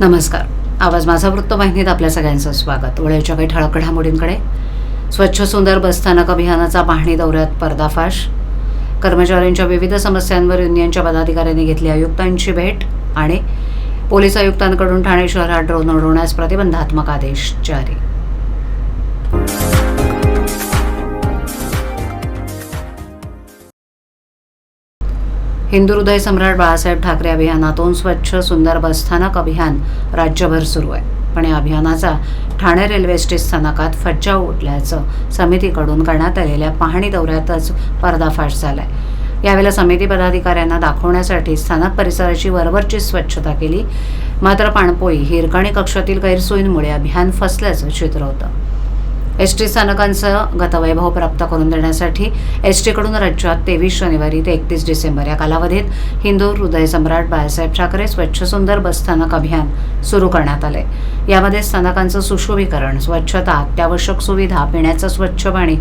नमस्कार. आवाज माझा वृत्तवाहिनीत आपल्या सगळ्यांचं स्वागत. वेळेच्या काही ठळक घडामोडींकडे. स्वच्छ सुंदर बसस्थानक अभियानाचा पाहणी दौऱ्यात पर्दाफाश. कर्मचाऱ्यांच्या विविध समस्यांवर युनियनच्या पदाधिकाऱ्यांनी घेतली आयुक्तांची भेट आणि पोलीस आयुक्तांकडून ठाणे शहरात ड्रोन उडवण्यास प्रतिबंधात्मक आदेश जारी. हिंदू हृदय सम्राट बाळासाहेब ठाकरे अभियानातून स्वच्छ सुंदर बसस्थानक अभियान राज्यभर सुरू आहे. पण या अभियानाचा ठाणे रेल्वे स्टेशन स्थानकात फज्जा उठल्याचं समितीकडून करण्यात आलेल्या पाहणी दौऱ्यातच पर्दाफाश झाला आहे यावेळेला समिती पदाधिकाऱ्यांना दाखवण्यासाठी स्थानक परिसराची वरवरची स्वच्छता केली. मात्र पाणपोई हिरकणी कक्षातील गैरसोयींमुळे अभियान फसल्याचं चित्र होतं. एस टी स्थानकांचं गतवैभव प्राप्त करून देण्यासाठी एस टीकडून राज्यात तेवीस जानेवारी ते एकतीस डिसेंबर या कालावधीत हिंदू हृदय सम्राट बाळासाहेब ठाकरे स्वच्छ सुंदर बसस्थानक अभियान सुरू करण्यात आले. यामध्ये स्थानकांचं सुशोभीकरण स्वच्छता अत्यावश्यक सुविधा पिण्याचं स्वच्छ पाणी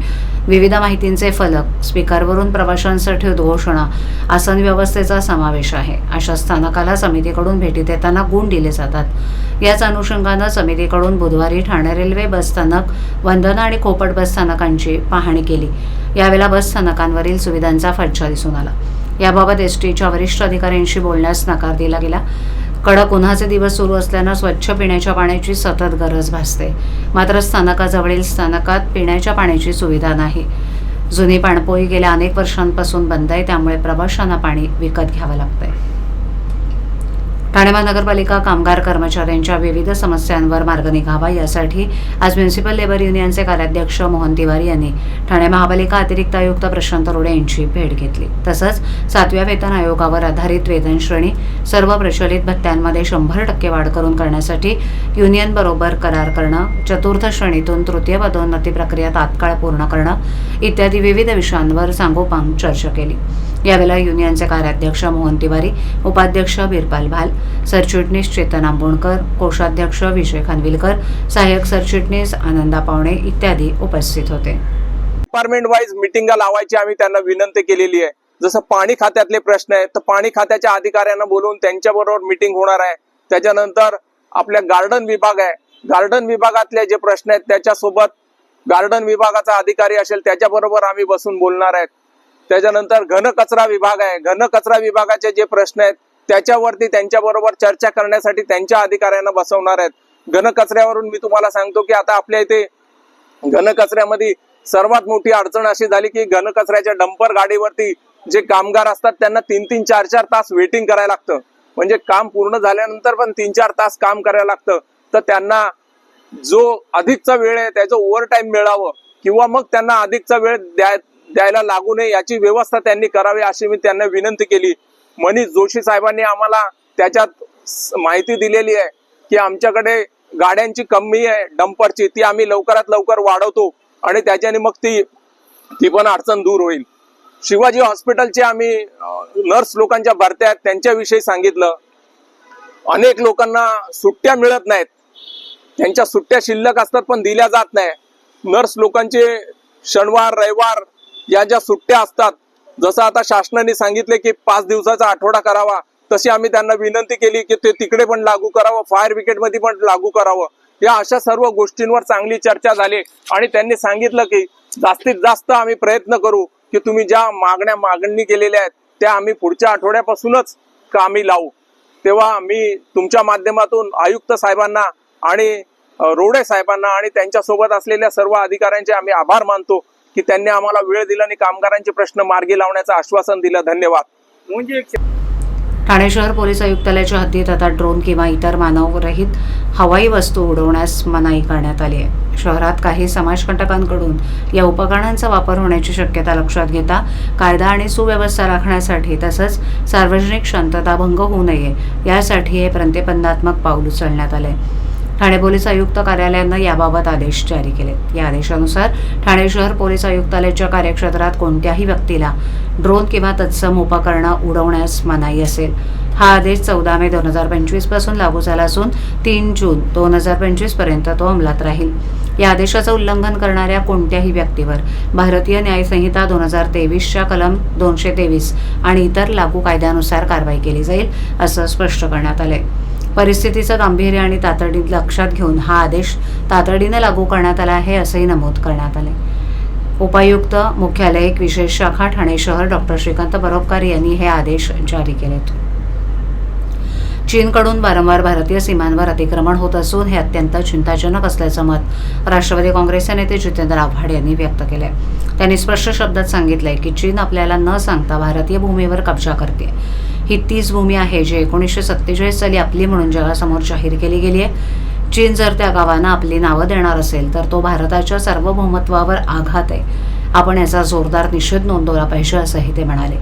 विविध माहितींचे फलक स्पीकरवरून प्रवाशांसाठी उद्घोषणा आसन व्यवस्थेचा समावेश आहे. अशा स्थानकाला समितीकडून भेटी देताना गुण दिले जातात. याच अनुषंगानं समितीकडून बुधवारी ठाणे रेल्वे बसस्थानक वंदना आणि खोपट बसस्थानकांची पाहणी केली. यावेळेला बसस्थानकांवरील सुविधांचा फज्जा दिसून आला. याबाबत एस टीच्या वरिष्ठ अधिकाऱ्यांशी बोलण्यास नकार दिला गेला. कडक उन्हाचे दिवस सुरू असल्यानं स्वच्छ पिण्याच्या पाण्याची सतत गरज भासते. मात्र स्थानकाजवळील स्थानकात पिण्याच्या पाण्याची सुविधा नाही. जुनी पाणपोई गेल्या अनेक वर्षांपासून बंद आहे त्यामुळे प्रवाशांना पाणी विकत घ्यावं लागतंय. ठाणे महानगरपालिका कामगार कर्मचाऱ्यांच्या विविध समस्यांवर मार्ग निघावा यासाठी आज म्युन्सिपल लेबर युनियनचे कार्याध्यक्ष मोहन तिवारी यांनी ठाणे महापालिका अतिरिक्त आयुक्त प्रशांत रोडे यांची भेट घेतली. तसंच सातव्या वेतन आयोगावर आधारित वेतन श्रेणी सर्व प्रचलित भत्त्यांमध्ये शंभर टक्के वाढ करून करण्यासाठी युनियन बरोबर करार करणं चतुर्थ श्रेणीतून तृतीय पदोन्नती प्रक्रिया तात्काळ पूर्ण करणं इत्यादी विविध विषयांवर सांगोपांग चर्चा केली. यावेळेला युनियनचे कार्याध्यक्ष मोहन तिवारी उपाध्यक्ष बिरपाल भाल सरचिटणीस चेतन आंबोणकर कोषाध्यक्ष विजय खानविलकर सहाय्यक सरचिटणीस आनंदा पावणे इत्यादी उपस्थित होते. डिपार्टमेंट वाईज मिटिंगा लावायची आम्ही त्यांना विनंती केलेली आहे. जसं पाणी खात्यातले प्रश्न आहेत तर पाणी खात्याच्या अधिकाऱ्यांना बोलून त्यांच्याबरोबर मिटिंग होणार आहे. त्याच्यानंतर आपल्या गार्डन विभाग आहे. गार्डन विभागातले जे प्रश्न आहेत त्याच्यासोबत गार्डन विभागाचा अधिकारी असेल त्याच्याबरोबर आम्ही बसून बोलणार आहेत. त्याच्यानंतर घन कचरा विभाग आहे. घन कचरा विभागाचे जे प्रश्न आहेत त्याच्यावरती त्यांच्याबरोबर चर्चा करण्यासाठी त्यांच्या अधिकाऱ्यांना बसवणार आहेत. घन कचऱ्यावरून मी तुम्हाला सांगतो की आता आपल्या इथे घन कचऱ्यामध्ये सर्वात मोठी अडचण अशी झाली की घन कचऱ्याच्या डंपर गाडीवरती जे कामगार असतात त्यांना तीन तीन चार चार तास वेटिंग करायला लागतं. म्हणजे काम पूर्ण झाल्यानंतर पण तीन चार तास काम करायला लागतं. तर त्यांना जो अधिकचा वेळ आहे त्याचं ओव्हर टाइम मिळावं किंवा मग त्यांना अधिकचा वेळ द्याय द्यायला लागू नये याची व्यवस्था त्यांनी करावी अशी मी त्यांना विनंती केली. मनीष जोशी साहेबांनी आम्हाला त्याच्यात माहिती दिलेली आहे की आमच्याकडे गाड्यांची कमी आहे डंपरची. ती आम्ही लवकरात लवकर वाढवतो आणि त्याच्याने मग ती ती पण अडचण दूर होईल. शिवाजी हॉस्पिटलचे आम्ही नर्स लोकांच्या भरत्या आहेत त्यांच्याविषयी सांगितलं. अनेक लोकांना सुट्ट्या मिळत नाहीत. त्यांच्या सुट्ट्या शिल्लक असतात पण दिल्या जात नाही. नर्स लोकांचे शनिवार रविवार या ज्या सुट्ट्या असतात जसं आता शासनाने सांगितले की पाच दिवसाचा आठवडा करावा तशी आम्ही त्यांना विनंती केली की ते तिकडे पण लागू करावं फायर ब्रिगेडमध्ये पण लागू करावं. या अशा सर्व गोष्टींवर चांगली चर्चा झाली आणि त्यांनी सांगितलं की जास्तीत जास्त आम्ही प्रयत्न करू की तुम्ही ज्या मागण्या मागणी केलेल्या आहेत त्या आम्ही पुढच्या आठवड्यापासूनच कामी लावू. तेव्हा मी तुमच्या माध्यमातून आयुक्त साहेबांना आणि रोडे साहेबांना आणि त्यांच्यासोबत असलेल्या सर्व अधिकाऱ्यांचे आम्ही आभार मानतो. की त्यांनी आम्हाला वेळ दिला आणि कामगारांचे प्रश्न मार्गी लावण्याचं आश्वासन दिलं. धन्यवाद. म्हणजे ठाणे शहर पोलीस आयुक्तालयाच्या हद्दीत आता ड्रोन किंवा इतर मानवरहित हवाई वस्तू उडवण्यास मनाई करण्यात आली आहे. शहरात काही समाजकंटकांकडून या उपकरणांचा वापर होण्याची शक्यता लक्षात घेता कायदा आणि सुव्यवस्था राखण्यासाठी तसंच सार्वजनिक शांतता भंग होऊ नये यासाठी हे प्रतिबंधात्मक पाऊल उचलण्यात आले ठाणे पोलीस आयुक्त कार्यालयानं याबाबत आदेश जारी केले. या आदेशानुसार ठाणे शहर पोलीस आयुक्तालयाच्या कार्यक्षेत्रात कोणत्याही व्यक्तीला ड्रोन किंवा तत्सम उपकरणं उडवण्यास मनाई असेल. हा आदेश चौदा मे दोन हजार पंचवीसपासून लागू झाला असून तीन जून दोन हजार पंचवीसपर्यंत तो अंमलात राहील. या आदेशाचं उल्लंघन करणाऱ्या कोणत्याही व्यक्तीवर भारतीय न्यायसंहिता दोन हजार तेवीसच्या कलम दोनशे तेवीस आणि इतर लागू कायद्यानुसार कारवाई केली जाईल असं स्पष्ट करण्यात आलंय. परिस्थितीचं गांभीर्य आणि तातडी लक्षात घेऊन हा आदेश तातडीनं लागू करण्यात आला आहे असंही नमूद करण्यात आले उपायुक्त मुख्यालय एक विशेष शाखा ठाणे शहर डॉक्टर श्रीकांत बरोबकर यांनी हे आदेश जारी केलेत. चीनकडून वारंवार भारतीय सीमांवर अतिक्रमण होत असून हे अत्यंत चिंताजनक असल्याचं मत राष्ट्रवादी काँग्रेसचे नेते जितेंद्र आव्हाड यांनी व्यक्त केले त्यांनी स्पष्ट शब्दात सांगितलंय की चीन आपल्याला न सांगता भारतीय भूमीवर कब्जा करते. ही तीच भूमी आहे जी एकोणीसशे सत्तेचाळीस साली आपली म्हणून जगासमोर जाहीर केली गेली आहे. चीन जर त्या गावांना आपली नावं देणार असेल तर तो भारताच्या सार्वभौमत्वावर आघात आहे. आपण याचा जोरदार निषेध नोंदवला पाहिजे असंही ते म्हणाले.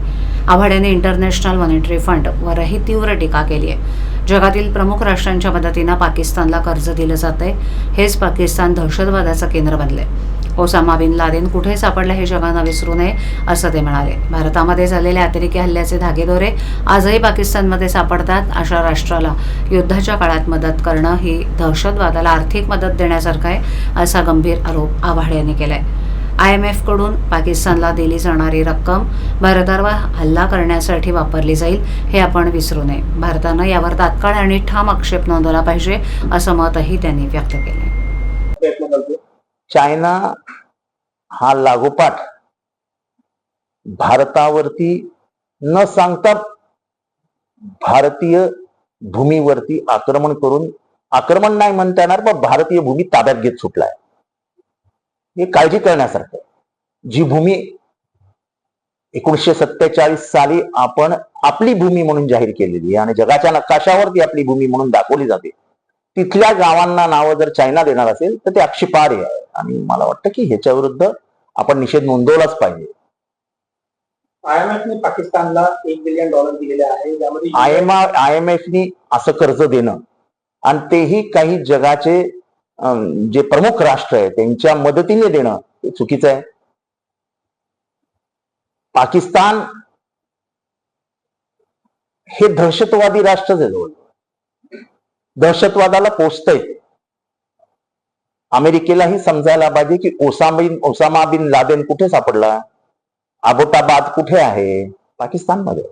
आव्हाड्याने इंटरनॅशनल मॉनिटरी फंड वरही तीव्र टीका केली आहे. जगातील प्रमुख राष्ट्रांच्या मदतीनं पाकिस्तानला कर्ज दिलं जात आहे हेच पाकिस्तान दहशतवादाचं केंद्र बनलं आहे ओसामा बिन लादेन कुठे सापडला हे जगानं विसरू नये असं ते म्हणाले. भारतामध्ये झालेल्या अतिरेकी हल्ल्याचे धागेदोरे आजही पाकिस्तानमध्ये सापडतात. अशा राष्ट्राला युद्धाच्या काळात मदत करणं ही दहशतवादाला आर्थिक मदत देण्यासारखं आहे असा गंभीर आरोप आव्हाड यांनी केलाय. आय एम एफकडून पाकिस्तानला दिली जाणारी रक्कम भारतावर हल्ला करण्यासाठी वापरली जाईल हे आपण विसरू नये. भारतानं यावर तात्काळ आणि ठाम आक्षेप नोंदवला पाहिजे असं मतही त्यांनी व्यक्त केलं प्रयत्न करतो चायना हा लागोपाठ भारतावरती न सांगता भारतीय भूमीवरती आक्रमण करून आक्रमण नाही म्हणता येणार पण भारतीय भूमी ताब्यात घेत सुटलाय. हे काळजी करण्यासारखं जी भूमी एकोणीसशे सत्तेचाळीस साली आपण आपली भूमी म्हणून जाहीर केलेली आहे आणि जगाच्या नकाशावरती आपली भूमी म्हणून दाखवली जाते तिथल्या गावांना नावं जर चायना देणार असेल तर ते आक्षेपार्ह आहे. आणि मला वाटतं की ह्याच्या विरुद्ध आपण निषेध नोंदवलाच पाहिजे. आयएमएफने पाकिस्तानला एक बिलियन डॉलर दिलेले आहे. यामध्ये आय एम एफनी असं कर्ज देणं आणि तेही काही जगाचे जे प्रमुख राष्ट्र आहे त्यांच्या मदतीने देणं हे चुकीचं आहे. पाकिस्तान हे दहशतवादी राष्ट्रच आहे जवळ. दहशतवादाला पोचतंय. अमेरिकेलाही समजायला पाहिजे की Osama bin Osama bin Laden कुठे सापडला? अबोटाबाद कुठे आहे? पाकिस्तानमध्ये.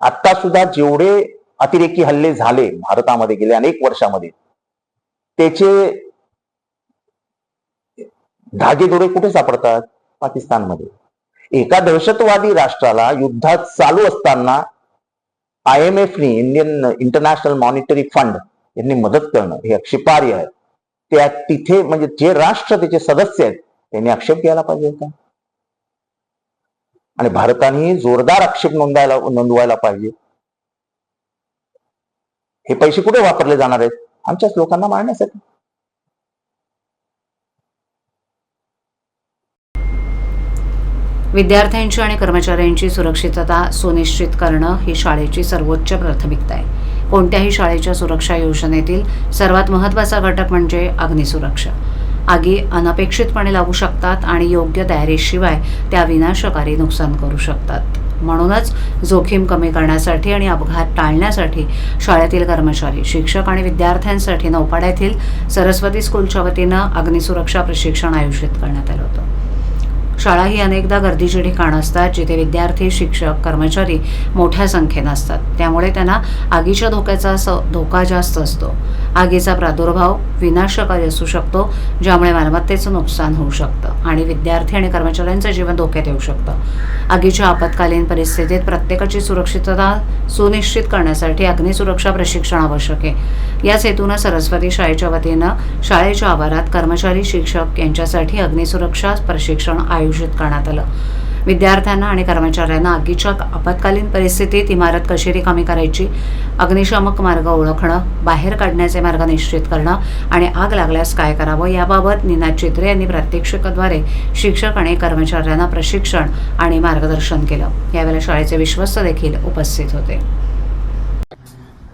आता सुद्धा जेवढे अतिरेकी हल्ले झाले भारतामध्ये गेल्या अनेक वर्षामध्ये त्याचे धागेदोरे कुठे सापडतात? पाकिस्तानमध्ये. एका दहशतवादी राष्ट्राला युद्धात चालू असताना आय एम एफनी इंडियन इंटरनॅशनल मॉनिटरी फंड यांनी मदत करणं हे आक्षेपार्ह आहे. त्या तिथे म्हणजे जे राष्ट्र त्याचे सदस्य आहेत त्यांनी आक्षेप घ्यायला पाहिजे होता. आणि भारताने जोरदार आक्षेप नोंदायला नोंदवायला पाहिजे. हे पैसे कुठे वापरले जाणार आहेत? आमच्याच लोकांना मारण्यासाठी. विद्यार्थ्यांची आणि कर्मचाऱ्यांची सुरक्षितता सुनिश्चित करणं ही शाळेची सर्वोच्च प्राथमिकता आहे. कोणत्याही शाळेच्या सुरक्षा योजनेतील सर्वात महत्त्वाचा घटक म्हणजे अग्निसुरक्षा. आगी अनपेक्षितपणे लागू शकतात आणि योग्य तयारीशिवाय त्या विनाशकारी नुकसान करू शकतात. म्हणूनच जोखीम कमी करण्यासाठी आणि अपघात टाळण्यासाठी शाळेतील कर्मचारी शिक्षक आणि विद्यार्थ्यांसाठी नौपाड्यातील येथील सरस्वती स्कूलच्या वतीनं अग्निसुरक्षा प्रशिक्षण आयोजित करण्यात आलं होतं. शाळा ही अनेकदा गर्दीची ठिकाणं असतात जिथे विद्यार्थी शिक्षक कर्मचारी मोठ्या संख्येनं असतात. त्यामुळे त्यांना आगीच्या धोक्याचा स धोका जास्त असतो. आगीचा प्रादुर्भाव विनाशकारी असू शकतो ज्यामुळे मालमत्तेचं नुकसान होऊ शकतं आणि विद्यार्थी आणि कर्मचाऱ्यांचं जीवन धोक्यात येऊ शकतं. आगीच्या आपत्कालीन परिस्थितीत प्रत्येकाची सुरक्षितता सुनिश्चित करण्यासाठी अग्निसुरक्षा प्रशिक्षण आवश्यक आहे. याच हेतूनं सरस्वती शाळेच्या वतीनं शाळेच्या आवारात कर्मचारी शिक्षक यांच्यासाठी अग्निसुरक्षा प्रशिक्षण आयोजित करण्यात आलं. विद्यार्थ्यांना आणि कर्मचाऱ्यांना आगीच्या आपत्कालीन परिस्थितीत इमारत कशी रिकामी करायची अग्निशामक मार्ग ओळखणं बाहेर काढण्याचे मार्ग निश्चित करणं आणि आग लागल्यास काय करावं याबाबत निनाद चित्रे यांनी प्रात्यक्षिकाद्वारे शिक्षक आणि कर्मचाऱ्यांना प्रशिक्षण आणि मार्गदर्शन केलं. यावेळेला शाळेचे विश्वस्त देखील उपस्थित होते.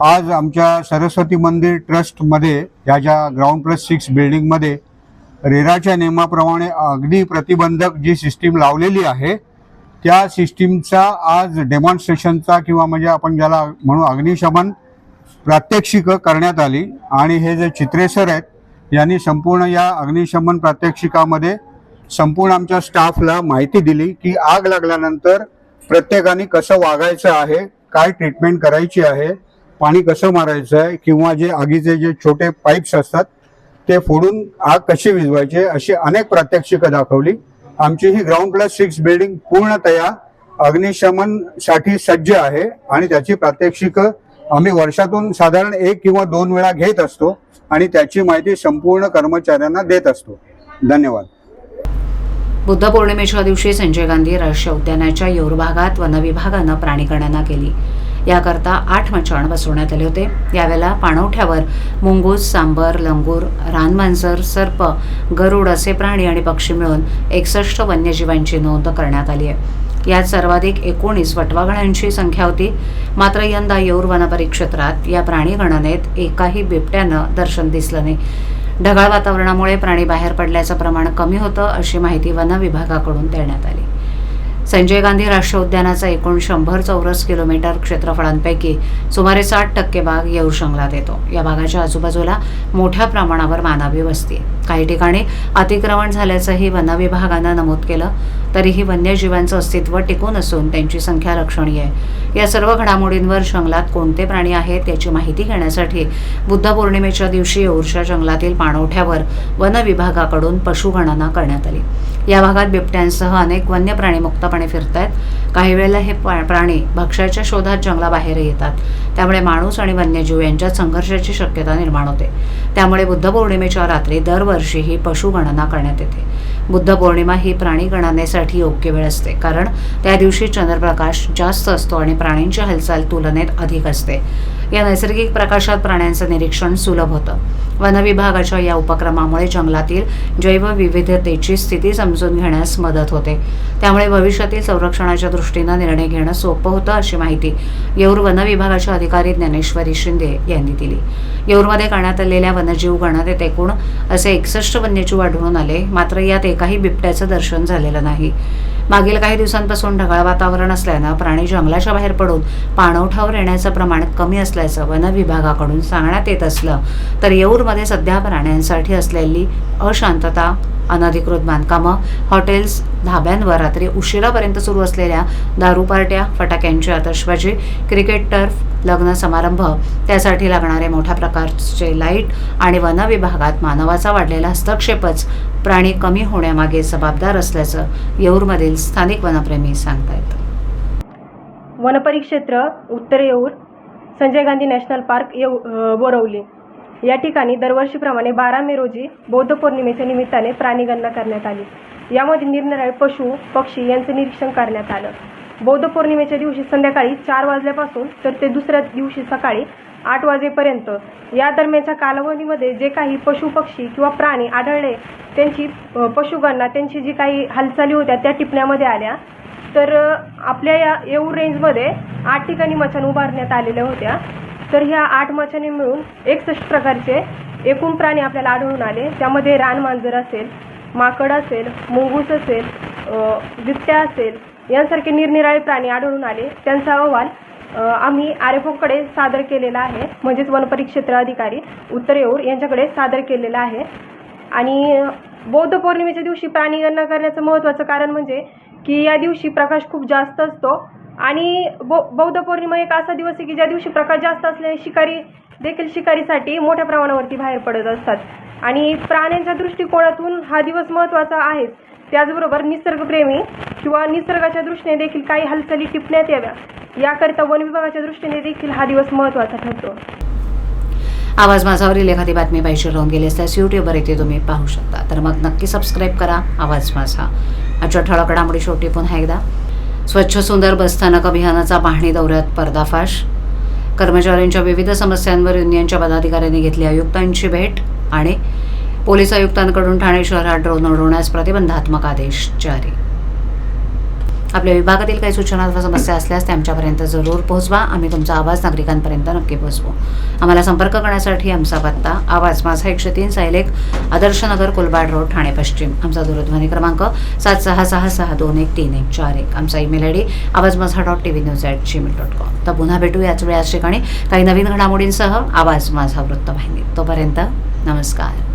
आज आमच्या सरस्वती मंदिर ट्रस्टमध्ये या ज्या ग्राउंड प्लस सिक्स बिल्डिंगमध्ये रेराच्या नियमाप्रमाणे अग्नी प्रतिबंधक जी सिस्टीम लावलेली आहे त्या सिस्टीमचा आज डेमॉन्स्ट्रेशनचा किंवा म्हणजे आपण ज्याला म्हणू अग्निशमन प्रात्यक्षिकं करण्यात आली. आणि हे जे चित्रे सर आहेत यांनी संपूर्ण या अग्निशमन प्रात्यक्षिकामध्ये संपूर्ण आमच्या स्टाफला माहिती दिली की आग लागल्यानंतर प्रत्येकाने कसं वागायचं आहे काय ट्रीटमेंट करायची आहे पाणी कसं मारायचं आहे किंवा जे आगीचे जे छोटे पाईप्स असतात ते फोडून आग कशी विजवायची अशी अनेक प्रात्यक्षिकं दाखवली. आमची ही ग्राउंड प्लस सिक्स बिल्डिंग पूर्णतया अग्निशमनसाठी सज्ज आहे आणि त्याची प्रात्यक्षिकं आम्ही वर्षातून साधारण एक किंवा दोन वेळा घेत असतो आणि त्याची माहिती संपूर्ण कर्मचाऱ्यांना देत असतो. धन्यवाद. बुद्ध पौर्णिमेच्या दिवशी संजय गांधी राष्ट्रीय उद्यानाच्या योर भागात वनविभागानं प्राणीगणना केली. याकरता आठ मचाण बसवण्यात आले होते. यावेळेला पाणवठ्यावर मुंगूस सांबर लंगूर रानमांजर सर्प गरुड असे प्राणी आणि पक्षी मिळून एकसष्ट वन्यजीवांची नोंद करण्यात आली आहे. यात सर्वाधिक एकोणीस वटवाघळांची संख्या होती. मात्र यंदा येऊर वनपरिक्षेत्रात या प्राणीगणनेत एकाही बिबट्यानं दर्शन दिसलं नाही. ढगाळ वातावरणामुळे प्राणी बाहेर पडल्याचं प्रमाण कमी होतं अशी माहिती वन विभागाकडून देण्यात आली. संजय गांधी राष्ट्रीय उद्यानाचा एकूण शंभर चौरस किलोमीटर क्षेत्रफळांपैकी सुमारे साठ टक्के भाग येऊर जंगलात येतो. या भागाच्या आजूबाजूला मोठ्या प्रमाणावर मानवी वस्ती काही ठिकाणी अतिक्रमण झाल्याचंही वन विभागानं नमूद केलं तरीही वन्यजीवांचं अस्तित्व टिकून असून त्यांची संख्या लक्षणीय आहे. या सर्व घडामोडींवर जंगलात कोणते प्राणी आहेत याची माहिती घेण्यासाठी बुद्ध पौर्णिमेच्या दिवशी येऊरच्या जंगलातील पाणवठ्यावर वन विभागाकडून पशुगणना करण्यात आली. या भागात बिबट्यांसह अनेक वन्य प्राणी फिरत आहेत काही वेळेला हे प्राणी भक्ष्याच्या शोधात जंगलाबाहेर येतात. त्यामुळे माणूस आणि वन्यजीव यांच्यात संघर्षाची शक्यता निर्माण होते. त्यामुळे बुद्ध पौर्णिमेच्या रात्री दरवर्षी ही पशुगणना करण्यात येते. बुद्ध पौर्णिमा ही प्राणी गणनेसाठी योग्य वेळ असते कारण त्या दिवशी चंद्रप्रकाश जास्त असतो आणि प्राण्यांची हालचाल तुलनेत अधिक असते. या नैसर्गिक प्रकाशात प्राण्यांचं निरीक्षण सुलभ होतं. वनविभागाच्या या उपक्रमामुळे जंगलातील जैवविविधतेची स्थिती समजून घेण्यास मदत होते. त्यामुळे भविष्यातील संरक्षणाच्या दृष्टीनं निर्णय घेणं सोपं होतं अशी माहिती येऊर वनविभागाच्या अधिकारी ज्ञानेश्वरी शिंदे यांनी दिली. येऊरमध्ये करण्यात आलेल्या वन्यजीव गणनेत एकूण असे एकसष्ट वन्यजीव आढळून आले मात्र यात एकाही बिबट्याचं दर्शन झालेलं नाही. मागील काही दिवसांपासून ढगाळ वातावरण असल्यानं प्राणी जंगलाच्या बाहेर पडून पाणवठावर येण्याचं प्रमाण कमी असल्याचं वन विभागाकडून सांगण्यात येत असलं तर येऊरमध्ये सध्या प्राण्यांसाठी असलेली अशांतता अनधिकृत बांधकामं हॉटेल्स धाब्यांवर रात्री उशिरापर्यंत सुरू असलेल्या दारू पार्ट्या फटाक्यांची आतषबाजी क्रिकेट टर्फ लग्न समारंभ. त्यासाठी लागणारे मोठ्या प्रकारचे लाइट आणि वन विभागात मानवाचा वाढलेला हस्तक्षेपच प्राणी कमी होण्यामागे जबाबदार असल्याचं येऊरमधील स्थानिक वनप्रेमी सांगतायत. वनपरिक्षेत्र उत्तर येऊर संजय गांधी नॅशनल पार्क येऊ बोरवली. या ठिकाणी दरवर्षीप्रमाणे बारा मे रोजी बौद्ध पौर्णिमेच्या निमित्ताने प्राणीगणना करण्यात आली. यामध्ये निरनिराळे पशु पक्षी यांचं निरीक्षण करण्यात आलं. बौद्ध पौर्णिमेच्या दिवशी संध्याकाळी चार वाजल्यापासून तर ते दुसऱ्या दिवशी सकाळी आठ वाजेपर्यंत. या दरम्यानच्या कालावधीमध्ये जे काही पशु पक्षी किंवा प्राणी आढळले त्यांची पशुगणना त्यांची जी काही हालचाली होत्या त्या टिपण्यामध्ये आल्या. तर आपल्या या येऊ रेंजमध्ये आठ ठिकाणी मचान उभारण्यात आलेल्या होत्या. तर ह्या आठ मचाणी मिळून एकसष्ट प्रकारचे एकूण प्राणी आपल्याला आढळून आले. त्यामध्ये रानमांजर असेल माकड असेल मुंगूस असेल बिबट्या असेल यांसारखे निरनिराळे प्राणी आढळून आले. त्यांचा अहवाल आम्ही आर एफ ओकडे सादर केलेला आहे. म्हणजेच वनपरिक्षेत्र अधिकारी उत्तर येऊर यांच्याकडे सादर केलेला आहे. आणि बौद्ध पौर्णिमेच्या दिवशी प्राणीगणना करण्याचं महत्त्वाचं कारण म्हणजे की या दिवशी प्रकाश खूप जास्त असतो. आणि बौ बौद्ध पौर्णिमा एक असा दिवस आहे की ज्या दिवशी प्रकाश जास्त असल्याने शिकारी देखील शिकारीसाठी मोठ्या प्रमाणावरती बाहेर पडत असतात. आणि प्राण्यांच्या दृष्टिकोनातून हा दिवस महत्त्वाचा आहेच. त्याचबरोबर निसर्गप्रेमी किंवा निसर्गाच्या दृष्टीने देखील काही हालचाली टिपण्यात याव्या. याकरिता वन विभागाच्या दृष्टीने देखील हा दिवस महत्त्वाचा ठरतो. आवाज माझावरील एखादी बातमी पाहिजे राहून गेली असल्यास यूट्यूबवर येथे तुम्ही पाहू शकता. तर मग नक्की सबस्क्राईब करा. आवाज माझा. आजच्या ठळक घडामोडी शेवटी पुन्हा एकदा. स्वच्छ सुंदर बसस्थानक अभियानाचा पाहणी दौऱ्यात पर्दाफाश. कर्मचाऱ्यांच्या विविध समस्यांवर युनियनच्या पदाधिकाऱ्यांनी घेतली आयुक्तांची भेट आणि पोलीस आयुक्तांकडून ठाणे शहरात ड्रोन उडवण्यास प्रतिबंधात्मक आदेश जारी. आपल्या विभागातील काही सूचना अथवा समस्या असल्यास त्या आमच्यापर्यंत जरूर पोहोचवा. आम्ही तुमचा आवाज नागरिकांपर्यंत नक्की पोहोचवू. आम्हाला संपर्क करण्यासाठी आमचा पत्ता आवाज माझा एकशे तीन सायलेख आदर्शनगर कुलबाड रोड ठाणे पश्चिम. आमचा दूरध्वनी क्रमांक सात सहा सहा सहा दोन एक तीन एक चार एक. आमचा ईमेल आय डी आवाज माझा dot T V news at Gmail dot com. तर पुन्हा भेटू याच वेळी याच ठिकाणी काही नवीन घडामोडींसह. आवाज माझा वृत्तवाहिनी. तोपर्यंत नमस्कार.